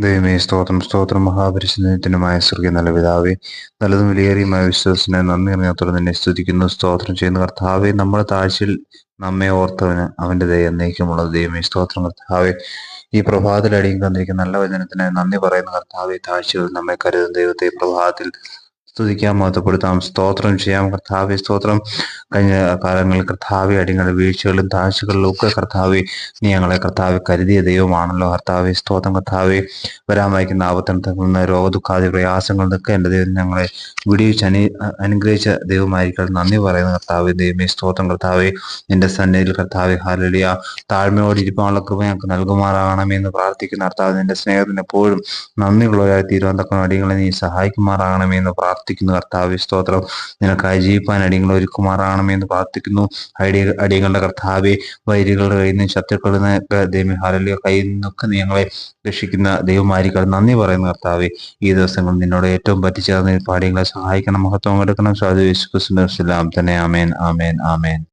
ദൈവമേ സ്തോത്രം സ്തോത്രം. മഹാപരിശുദ്ധനുമായ സ്വർഗീയ നല്ല പിതാവേ നല്ലതും വിലയേറിയുമായ വിശ്വാസനെ നന്ദി അറിഞ്ഞാത്തോടെ നിന്നെ സ്തുതിക്കുന്നു സ്തോത്രം ചെയ്യുന്ന. കർത്താവെ നമ്മുടെ താഴ്ചയിൽ നമ്മെ ഓർത്തവന് അവന്റെ ദയ എന്നേക്കുമുള്ളത്. ദൈവമേ സ്തോത്രം കർത്താവെ. ഈ പ്രഭാതത്തിൽ അടിയും തന്നിരിക്കുന്ന നല്ല വചനത്തിന് നന്ദി പറയുന്ന കർത്താവെ. താഴ്ചകൾ നമ്മെ കരുതുന്ന ദൈവത്തെ പ്രഭാതത്തിൽ സ്തുതിക്കാം മഹത്വപ്പെടുത്താം സ്തോത്രം ചെയ്യാം. കർത്താവി സ്തോത്രം. കഴിഞ്ഞ കാലങ്ങളിൽ കർത്താവെ അടിങ്ങളുടെ വീഴ്ചകളിലും താഴ്ചകളിലും ഒക്കെ കർത്താവി നീ ഞങ്ങളെ കർത്താവ് കരുതിയ ദൈവമാണല്ലോ. കർത്താവി സ്തോത്രം. കർത്താവെ വരാൻ വായിക്കുന്ന ആപത്തനത്തിൽ നിന്ന് രോഗദുഃഖാദി പ്രയാസങ്ങളിൽ നിൽക്കുക എന്റെ ദൈവം ഞങ്ങളെ വിടിയിച്ച് അനു അനുഗ്രഹിച്ച ദൈവമായിരിക്കും നന്ദി പറയുന്ന. കർത്താവെ ദൈവമേ സ്തോത്രം. കർത്താവെ എന്റെ സന്നിധിയിൽ കർത്താവെ ഹാലലിയ താഴ്മയോടെ ഇരിപ്പാനുള്ള കൃപ ഞങ്ങൾക്ക് നൽകുമാറാകണമേ എന്ന് പ്രാർത്ഥിക്കുന്ന. കർത്താവ് നിന്റെ സ്നേഹത്തിന് എപ്പോഴും നന്ദിയുള്ളവരായി തീരുവാൻ തക്ക അടിയങ്ങളെ നീ സഹായിക്കുമാറാകണമേ എന്ന് പ്രാർത്ഥിക്കുന്നു. കർത്താവ് സ്തോത്രം. നിനക്കായി ജീവിപ്പാൻ അടിയങ്ങൾ ഒരുക്കുമാറാണമേ എന്ന് പ്രാർത്ഥിക്കുന്നു. അടി അടിയങ്ങളുടെ കർത്താവെ വൈരികളുടെ കയ്യിൽ നിന്ന് ശത്രുക്കളിൽ നിന്ന് ദൈവം ഹാലലിയ കയ്യിൽ നിന്നൊക്കെ നിങ്ങളെ രക്ഷിക്കുന്ന ദൈവമായിരിക്കും നന്ദി പറയുന്ന കർത്താവെ. ഈ ദിവസങ്ങൾ നിന്നോട് ഏറ്റവും പറ്റിച്ചേർന്ന് പാടിയങ്ങളെ സഹായിക്കണം മഹത്വം എടുക്കണം സാധു യേശു ക്രിസ്തു തന്നെ ആമേൻ ആമേൻ ആമേൻ.